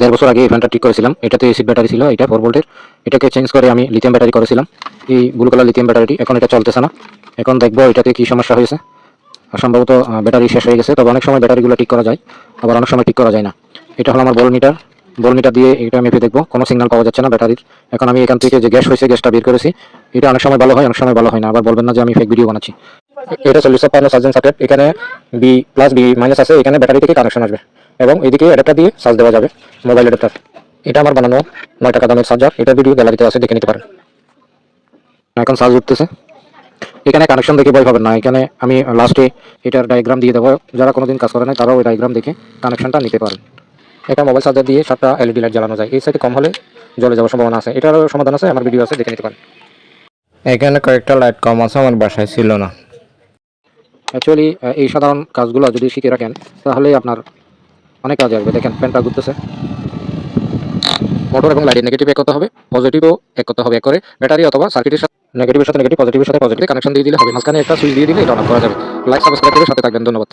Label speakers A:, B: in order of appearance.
A: দেড় বছর আগে এই ফ্যানটা ঠিক করেছিলাম। এটাতে এসিড ব্যাটারি ছিল, এটা ফোর ভোল্টের এটাকে চেঞ্জ করে আমি লিথিয়াম ব্যাটারি করেছিলাম। এই ব্লু কালার লিথিয়াম ব্যাটারিটি এখন এটা চলতেছে না। এখন দেখব এটাতে কি সমস্যা হয়েছে। আর সম্ভবত ব্যাটারি শেষ হয়ে গেছে। তবে অনেক সময় ব্যাটারিগুলো ঠিক করা যায়, আবার অনেক সময় ঠিক করা যায় না। এটা হলো আমার বল মিটার বল মিটার দিয়ে এটা মেপে দেখব। কোনো সিগন্যাল পাওয়া যাচ্ছে না ব্যাটারির। এখন আমি এখান থেকে যে গ্যাস হয়েছে, গ্যাসটা বের করেছি। এটা অনেক সময় ভালো হয়, অনেক সময় ভালো হয় না। আবার বলবেন না যে আমি ফেক ভিডিও বানাচ্ছি। এটা চল্লিশ পান্ন সার্জেন সার্কিট। এখানে বি প্লাস বি মাইনাস আছে। এখানে ব্যাটারি থেকে কানেকশন আসবে। এবং এদিকে অ্যাডাপ্টার দিয়ে চার্জ দেওয়া যাবে মোবাইল অ্যাডাপ্টার এটা আমার বানানো নয় টাকা দামের চার্জার এটা ভিডিও গ্যালারিতে আছে দেখে নিতে পারেন। এখন চার্জ উঠতেছে। এখানে কানেকশন দেখে ভয় পাবেন না। এখানে আমি লাস্টে এটার ডায়াগ্রাম দিয়ে দেবো। যারা কোনোদিন কাজ করে নাই তারাও ওই ডায়াগ্রাম দেখে কানেকশনটা নিতে পারেন। এটা মোবাইল চার্জার দিয়ে সাতটা এলইডি লাইট জ্বালানো যায়। এই সাইডে কম হলে জ্বলে যাওয়ার সম্ভাবনা আছে। এটারও সমাধান আছে আমার ভিডিও আছে দেখে নিতে পারেন।
B: এখানে কয়েকটা লাইট কম আছে আমার বাসায় ছিল না।
A: অ্যাকচুয়ালি এই সাধারণ কাজগুলো যদি শিখে রাখেন তাহলে আপনার অনেক কাজে আসবে দেখেন ফ্যানটা ঘুরতেছে। মোটর এবং লাইটের নেগেটিভ এক করতে হবে পজিটিভও এক করতে হবে এক করে। ব্যাটারি অথবা সার্কিটের সাথে নেগেটিভের সাথে নেগেটিভ পজিটিভের সাথে পজিটিভ কানেকশন দিয়ে দিলে হবে। মাঝখানে একটা সুইচ দিয়ে দিলে এটা অন করা যাবে। লাইক সাবস্ক্রাইব করে সাথে থাকবেন। ধন্যবাদ।